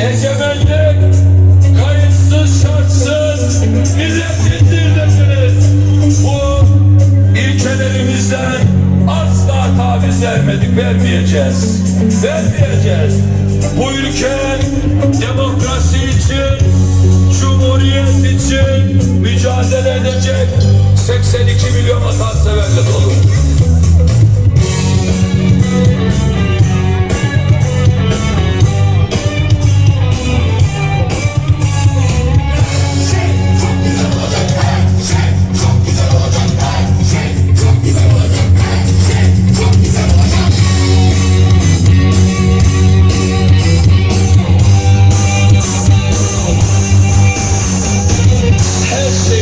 egemenlik kayıtsız şartsız milletindir dediniz. Bu ilkelerimizden asla taviz vermedik, vermeyeceğiz. Vermeyeceğiz. Bu ülke demokrasi için, cumhuriyet için mücadele edecek 82 milyon vatanseverle dolu. É Hey,